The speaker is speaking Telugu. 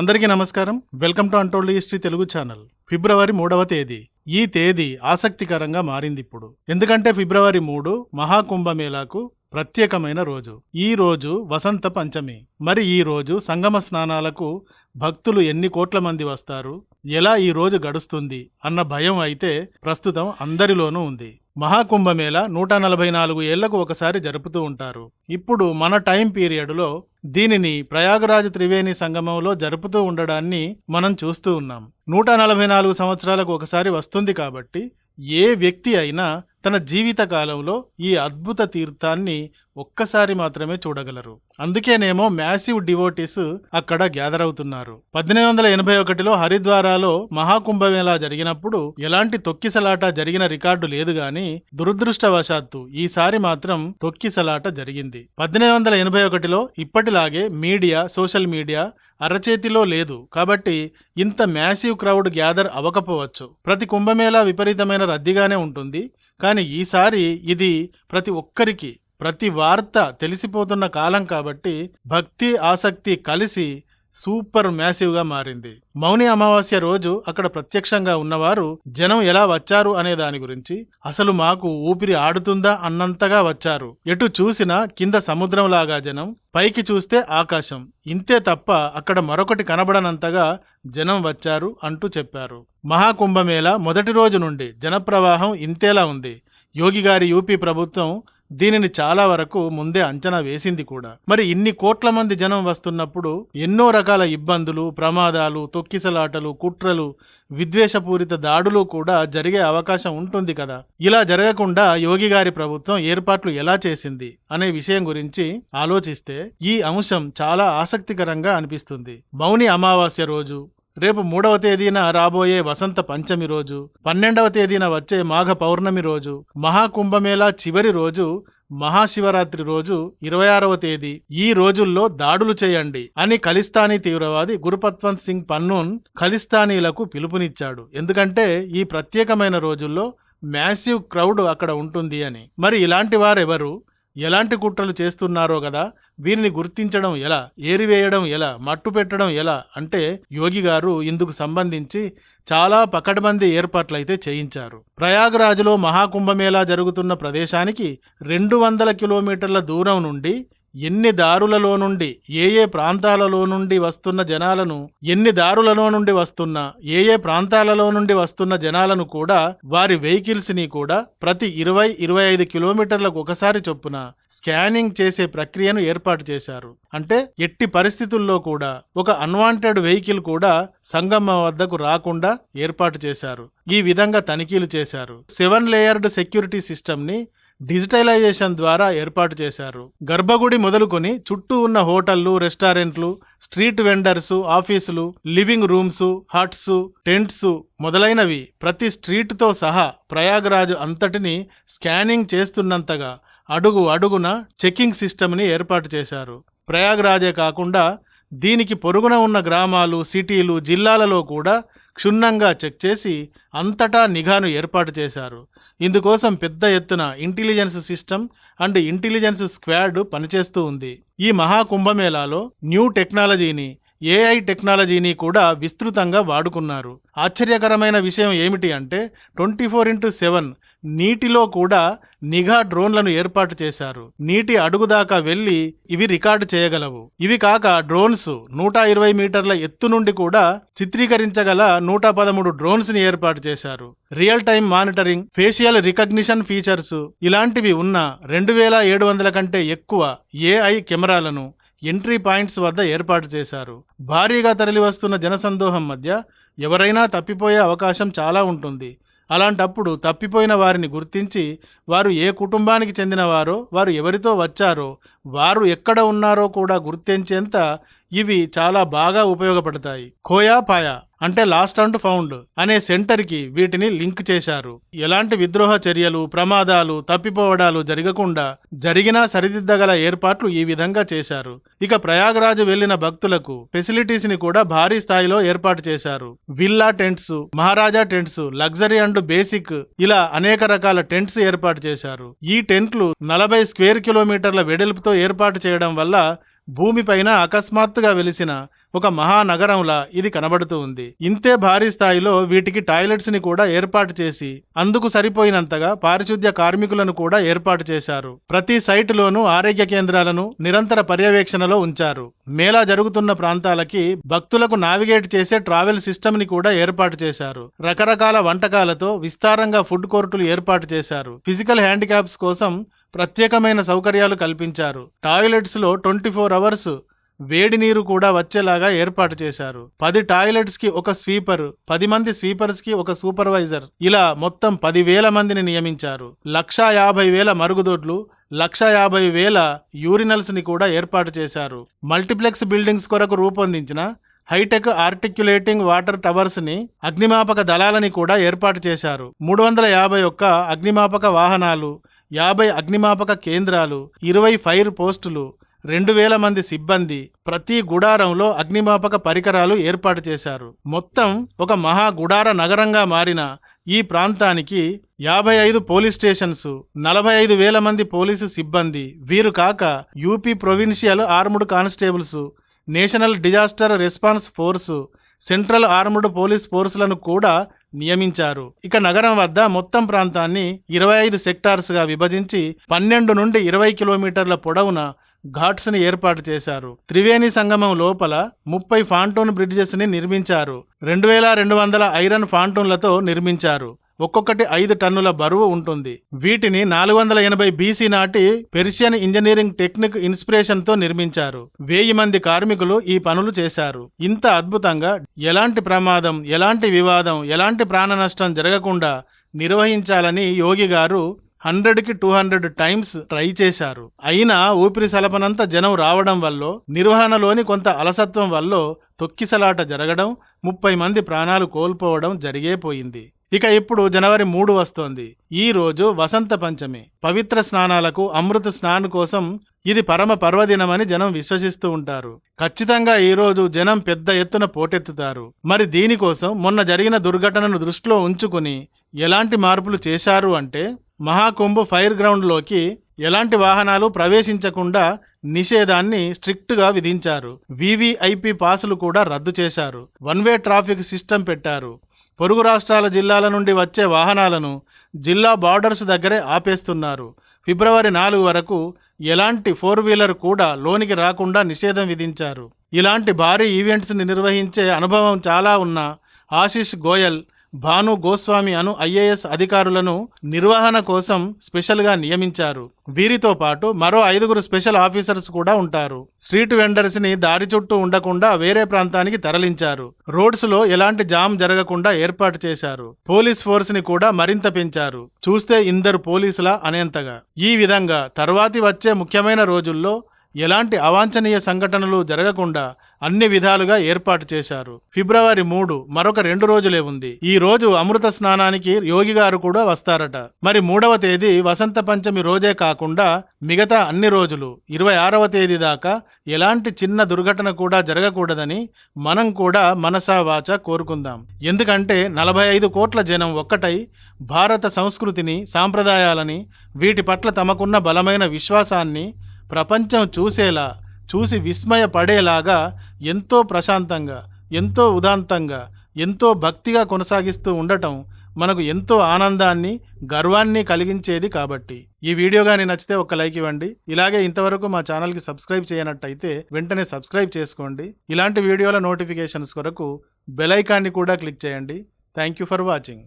అందరికీ నమస్కారం. Welcome to untold history Telugu channel. February మూడవ తేదీ. ఈ తేదీ ఆసక్తికరంగా మారింది ఇప్పుడు. ఎందుకంటే ఫిబ్రవరి మూడు మహాకుంభమేళాకు ప్రత్యేకమైన రోజు. ఈ రోజు వసంత పంచమి. మరి ఈ రోజు సంగమ స్నానాలకు భక్తులు ఎన్ని కోట్ల మంది వస్తారు? ఎలా ఈ రోజు గడుస్తుంది? అన్న భయం అయితే ప్రస్తుతం అందరిలోనూ ఉంది. మహాకుంభమేళ నూట నలభై నాలుగు ఏళ్ళకు ఒకసారి జరుపుతూ ఉంటారు. ఇప్పుడు మన టైం పీరియడ్లో దీనిని ప్రయాగరాజ్ త్రివేణి సంగమంలో జరుపుతూ ఉండడాన్ని మనం చూస్తూ ఉన్నాం. నూట నలభై నాలుగు సంవత్సరాలకు ఒకసారి వస్తుంది కాబట్టి ఏ వ్యక్తి అయినా తన జీవిత కాలంలో ఈ అద్భుత తీర్థాన్ని ఒక్కసారి మాత్రమే చూడగలరు. అందుకేనేమో మ్యాసివ్ డివోటీస్ అక్కడ గ్యాదర్ అవుతున్నారు. పద్దెనిమిది వందల ఎనభై ఒకటిలో హరిద్వారాలో మహాకుంభమేళా జరిగినప్పుడు ఎలాంటి తొక్కిసలాట జరిగిన రికార్డు లేదు గాని దురదృష్టవశాత్తు ఈసారి మాత్రం తొక్కిసలాట జరిగింది. పద్దెనిమిది వందల ఎనభై ఒకటిలో ఇప్పటిలాగే మీడియా సోషల్ మీడియా అరచేతిలో లేదు కాబట్టి ఇంత మ్యాసివ్ క్రౌడ్ గ్యాదర్ అవ్వకపోవచ్చు. ప్రతి కుంభమేళా విపరీతమైన రద్దీగానే ఉంటుంది. కానీ ఈసారి ఇది ప్రతి ఒక్కరికి ప్రతి వార్త తెలిసిపోతున్న కాలం కాబట్టి భక్తి ఆసక్తి కలిసి సూపర్ మ్యాసివ్గా మారింది. మౌని అమావాస్య రోజు అక్కడ ప్రత్యక్షంగా ఉన్నవారు జనం ఎలా వచ్చారు? అనే దాని గురించి అసలు మాకు ఊపిరి ఆడుతుందా? అన్నంతగా వచ్చారు. ఎటు చూసినా కింద సముద్రంలాగా జనం పైకి చూస్తే ఆకాశం. ఇంతే తప్ప అక్కడ మరొకటి కనబడనంతగా జనం వచ్చారు అంటూ చెప్పారు. మహాకుంభమేళ మొదటి రోజు నుండి జనప్రవాహం ఇంతేలా ఉంది. యోగి గారి యూపీ ప్రభుత్వం దీనిని చాలా వరకు ముందే అంచనా వేసింది కూడా. మరి ఇన్ని కోట్ల మంది జనం వస్తున్నప్పుడు ఎన్నో రకాల ఇబ్బందులు ప్రమాదాలు తొక్కిసలాటలు కుట్రలు విద్వేషపూరిత దాడులు కూడా జరిగే అవకాశం ఉంటుంది కదా. ఇలా జరగకుండా యోగి గారి ప్రభుత్వం ఏర్పాట్లు ఎలా చేసింది అనే విషయం గురించి ఆలోచిస్తే ఈ అంశం చాలా ఆసక్తికరంగా అనిపిస్తుంది. మౌని అమావాస్య రోజు రేపు మూడవ తేదీన రాబోయే వసంత పంచమి రోజు పన్నెండవ తేదీన వచ్చే మాఘ పౌర్ణమి రోజు మహాకుంభమేళా చివరి రోజు మహాశివరాత్రి రోజు ఇరవై ఆరవ తేదీ. ఈ రోజుల్లో దాడులు చేయండి అని ఖలిస్తానీ తీవ్రవాది గురుపత్వంత్ సింగ్ పన్నూన్ ఖలిస్తానీలకు పిలుపునిచ్చాడు. ఎందుకంటే ఈ ప్రత్యేకమైన రోజుల్లో మ్యాసివ్ క్రౌడ్ అక్కడ ఉంటుంది అని. మరి ఇలాంటి వారెవరు? ఎలాంటి కుట్రలు చేస్తున్నారో కదా వీరిని గుర్తించడం ఎలా ఏరివేయడం ఎలా మట్టు పెట్టడం ఎలా అంటే యోగి గారు ఇందుకు సంబంధించి చాలా పకడ్బందీ ఏర్పాట్లయితే చేయించారు. ప్రయాగ్రాజ్లో మహాకుంభమేళా జరుగుతున్న ప్రదేశానికి రెండు వందల కిలోమీటర్ల దూరం నుండి ఎన్ని దారులలో నుండి ఏ ఏ ప్రాంతాలలో నుండి వస్తున్న జనాలను ఎన్ని దారులలో నుండి వస్తున్న ఏ ఏ ప్రాంతాలలో నుండి వస్తున్న జనాలను కూడా వారి వెహికల్స్ని కూడా ప్రతి ఇరవై ఇరవై ఐదు కిలోమీటర్లకు ఒకసారి చొప్పున స్కానింగ్ చేసే ప్రక్రియను ఏర్పాటు చేశారు. అంటే ఎట్టి పరిస్థితుల్లో కూడా ఒక అన్వాంటెడ్ వెహికల్ కూడా సంగమ వద్దకు రాకుండా ఏర్పాటు చేశారు. ఈ విధంగా తనిఖీలు చేశారు. సెవెన్ లేయర్డ్ సెక్యూరిటీ సిస్టమ్ని డిజిటలైజేషన్ ద్వారా ఏర్పాటు చేశారు. గర్భగుడి మొదలుకొని చుట్టూ ఉన్న హోటళ్ళు రెస్టారెంట్లు స్ట్రీట్ వెండర్స్ ఆఫీసులు లివింగ్ రూమ్స్ హట్స్ టెంట్స్ మొదలైనవి ప్రతి స్ట్రీట్తో సహా ప్రయాగరాజు అంతటిని స్కానింగ్ చేస్తున్నంతగా అడుగు అడుగున చెకింగ్ సిస్టమ్ని ఏర్పాటు చేశారు. ప్రయాగరాజే కాకుండా దీనికి పొరుగున ఉన్న గ్రామాలు సిటీలు జిల్లాలలో కూడా క్షుణ్ణంగా చెక్ చేసి అంతటా నిఘాను ఏర్పాటు చేశారు. ఇందుకోసం పెద్ద ఎత్తున intelligence system and intelligence squad పనిచేస్తూ ఉంది. ఈ మహాకుంభమేళాలో న్యూ టెక్నాలజీని ఏఐ టెక్నాలజీని కూడా విస్తృతంగా వాడుకున్నారు. ఆశ్చర్యకరమైన విషయం ఏమిటి అంటే ట్వంటీ ఫోర్ ఇంటూ సెవెన్ నీటిలో కూడా నిఘా డ్రోన్లను ఏర్పాటు చేశారు. నీటి అడుగుదాకా వెళ్ళి ఇవి రికార్డు చేయగలవు. ఇవి కాక డ్రోన్స్ నూట ఇరవై మీటర్ల ఎత్తు నుండి కూడా చిత్రీకరించగల నూట పదమూడు డ్రోన్స్ని ఏర్పాటు చేశారు. Real time monitoring facial recognition features ఇలాంటివి ఉన్న రెండు వేల ఏడు వందల కంటే ఎక్కువ ఏఐ కెమెరాలను ఎంట్రీ పాయింట్స్ వద్ద ఏర్పాటు చేశారు. భారీగా తరలివస్తున్న జనసందోహం మధ్య ఎవరైనా తప్పిపోయే అవకాశం చాలా ఉంటుంది. అలాంటప్పుడు తప్పిపోయిన వారిని గుర్తించి వారు ఏ కుటుంబానికి చెందినవారో వారు ఎవరితో వచ్చారో వారు ఎక్కడ ఉన్నారో కూడా గుర్తించేంత ఇవి చాలా బాగా ఉపయోగపడతాయి. ఖోయా పాయా అంటే లాస్ట్ అండ్ ఫౌండ్ అనే సెంటర్కి వీటిని లింక్ చేశారు. ఎలాంటి విద్రోహ చర్యలు ప్రమాదాలు తప్పిపోవడాలు జరగకుండా జరిగినా సరిదిద్దగల ఏర్పాట్లు ఈ విధంగా చేశారు. ఇక ప్రయాగరాజు వెళ్ళిన భక్తులకు ఫెసిలిటీస్ని కూడా భారీ స్థాయిలో ఏర్పాటు చేశారు. Villa tents maharaja tents luxury and basic ఇలా అనేక రకాల టెంట్స్ ఏర్పాటు చేశారు. ఈ టెంట్లు నలభై స్క్వేర్ కిలోమీటర్ల వెడల్పుతో ఏర్పాటు చేయడం వల్ల భూమిపైన అకస్మాత్తుగా వెలిసిన ఒక మహానగరంలా ఇది కనబడుతూ ఉంది. ఇంతే భారీ స్థాయిలో వీటికి టాయిలెట్స్ని కూడా ఏర్పాటు చేసి అందుకు సరిపోయినంతగా పారిశుద్ధ్య కార్మికులను కూడా ఏర్పాటు చేశారు. ప్రతి సైటులోనూ ఆరోగ్య కేంద్రాలను నిరంతర పర్యవేక్షణలో ఉంచారు. మేళా జరుగుతున్న ప్రాంతాలకి భక్తులకు నావిగేట్ చేసే ట్రావెల్ సిస్టమ్ని కూడా ఏర్పాటు చేశారు. రకరకాల వంటకాలతో విస్తారంగా ఫుడ్ కోర్టులు ఏర్పాటు చేశారు. ఫిజికల్ హ్యాండిక్యాప్స్ కోసం ప్రత్యేకమైన సౌకర్యాలు కల్పించారు. టాయిలెట్స్లో ట్వంటీ ఫోర్ అవర్స్ వేడి నీరు కూడా వచ్చేలాగా ఏర్పాటు చేశారు. పది టాయిలెట్స్కి ఒక స్వీపర్ పది మంది స్వీపర్స్కి ఒక సూపర్వైజర్. ఇలా మొత్తం పదివేల మందిని నియమించారు. లక్షా యాభై వేల మరుగుదొడ్లు లక్ష యాభై వేల యూరినల్స్ని కూడా ఏర్పాటు చేశారు. మల్టీప్లెక్స్ బిల్డింగ్స్ కొరకు రూపొందించిన హైటెక్ ఆర్టిక్యులేటింగ్ వాటర్ టవర్స్ని అగ్నిమాపక దళాలని కూడా ఏర్పాటు చేశారు. మూడు వందల యాభై ఒక్క అగ్నిమాపక వాహనాలు యాభై అగ్నిమాపక కేంద్రాలు ఇరవై ఫైర్ పోస్టులు రెండు వేల మంది సిబ్బంది ప్రతి గుడారంలో అగ్నిమాపక పరికరాలు ఏర్పాటు చేశారు. మొత్తం ఒక మహా గుడార నగరంగా మారిన ఈ ప్రాంతానికి యాభై ఐదు పోలీస్ స్టేషన్స్ నలభై ఐదు వేల మంది పోలీసు సిబ్బంది వీరు కాక UP provincial armed constables national disaster response force central armed police ఫోర్సులను కూడా నియమించారు. ఇక నగరం వద్ద మొత్తం ప్రాంతాన్ని ఇరవై ఐదు సెక్టార్స్గా విభజించి పన్నెండు నుండి ఇరవై కిలోమీటర్ల పొడవున ఘాట్స్ని ఏర్పాటు చేశారు. త్రివేణి సంగమం లోపల ముప్పై ఫాంటోన్ బ్రిడ్జెస్ని నిర్మించారు. రెండు వేల రెండు వందల ఐరన్ ఫాంటోన్లతో నిర్మించారు. ఒక్కొక్కటి ఐదు టన్నుల బరువు ఉంటుంది. వీటిని నాలుగు వందల ఎనభై బీసీ నాటి పెర్షియన్ ఇంజనీరింగ్ టెక్నిక్ ఇన్స్పిరేషన్తో నిర్మించారు. వెయ్యి మంది కార్మికులు ఈ పనులు చేశారు. ఇంత అద్భుతంగా ఎలాంటి ప్రమాదం ఎలాంటి వివాదం ఎలాంటి ప్రాణ నష్టం జరగకుండా నిర్వహించాలని యోగి గారు హండ్రెడ్కి టూ హండ్రెడ్ టైమ్స్ ట్రై చేశారు. అయినా ఊపిరి సలపనంత జనం రావడం వల్ల నిర్వహణలోని కొంత అలసత్వం వల్ల తొక్కిసలాట జరగడం ముప్పై మంది ప్రాణాలు కోల్పోవడం జరిగేపోయింది ఇక ఇప్పుడు జనవరి మూడు వస్తోంది. ఈ రోజు వసంత పంచమి. పవిత్ర స్నానాలకు అమృత స్నానం కోసం ఇది పరమ పర్వదినమని జనం విశ్వసిస్తూ ఉంటారు. ఖచ్చితంగా ఈరోజు జనం పెద్ద ఎత్తున పోటెత్తుతారు. మరి దీనికోసం మొన్న జరిగిన దుర్ఘటనను దృష్టిలో ఉంచుకుని ఎలాంటి మార్పులు చేశారు అంటే మహాకుంభ ఫైర్ గ్రౌండ్లోకి ఎలాంటి వాహనాలు ప్రవేశించకుండా నిషేధాన్ని స్ట్రిక్ట్గా విధించారు. వివిఐపి పాసులు కూడా రద్దు చేశారు. వన్ వే ట్రాఫిక్ సిస్టమ్ పెట్టారు. పొరుగు రాష్ట్రాల జిల్లాల నుండి వచ్చే వాహనాలను జిల్లా బార్డర్స్ దగ్గరే ఆపేస్తున్నారు. ఫిబ్రవరి నాలుగు వరకు ఎలాంటి ఫోర్ వీలర్ కూడా లోనికి రాకుండా నిషేధం విధించారు. ఇలాంటి భారీ ఈవెంట్స్ని నిర్వహించే అనుభవం చాలా ఉన్న ఆశిష్ గోయల్ భాను గోస్వామి అను ఐఏఎస్ అధికారులను నిర్వహణ కోసం స్పెషల్గా నియమించారు. వీరితో పాటు మరో ఐదుగురు స్పెషల్ ఆఫీసర్స్ కూడా ఉంటారు. స్ట్రీట్ వెండర్స్ని దారి చుట్టూ ఉండకుండా వేరే ప్రాంతానికి తరలించారు. రోడ్స్లో ఎలాంటి జామ్ జరగకుండా ఏర్పాటు చేశారు. పోలీస్ ఫోర్స్ని కూడా మరింత పెంచారు. చూస్తే ఇందరు పోలీసుల అనేంతగా. ఈ విధంగా తర్వాతి వచ్చే ముఖ్యమైన రోజుల్లో ఎలాంటి అవాంఛనీయ సంఘటనలు జరగకుండా అన్ని విధాలుగా ఏర్పాటు చేశారు. ఫిబ్రవరి మూడు మరొక రెండు రోజులే ఉంది. ఈ రోజు అమృత స్నానానికి యోగి గారు కూడా వస్తారట. మరి మూడవ తేదీ వసంత పంచమి రోజే కాకుండా మిగతా అన్ని రోజులు ఇరవై ఆరవ తేదీ దాకా ఎలాంటి చిన్న దుర్ఘటన కూడా జరగకూడదని మనం కూడా మనసా వాచ కోరుకుందాం. ఎందుకంటే నలభై ఐదు కోట్ల జనం ఒక్కటై భారత సంస్కృతిని సాంప్రదాయాలని వీటి పట్ల తమకున్న బలమైన విశ్వాసాన్ని ప్రపంచం చూసేలా చూసి విస్మయపడేలాగా ఎంతో ప్రశాంతంగా ఎంతో ఉదాంతంగా ఎంతో భక్తిగా కొనసాగిస్తూ ఉండటం మనకు ఎంతో ఆనందాన్ని గర్వాన్ని కలిగించేది కాబట్టి. ఈ వీడియో కానీ నచ్చితే ఒక లైక్ ఇవ్వండి. ఇలాగే ఇంతవరకు మా ఛానల్కి సబ్స్క్రైబ్ చేయనట్టయితే వెంటనే సబ్స్క్రైబ్ చేసుకోండి. ఇలాంటి వీడియోల నోటిఫికేషన్స్ కొరకు బెల్ ఐకాన్ని కూడా క్లిక్ చేయండి. Thank you for watching.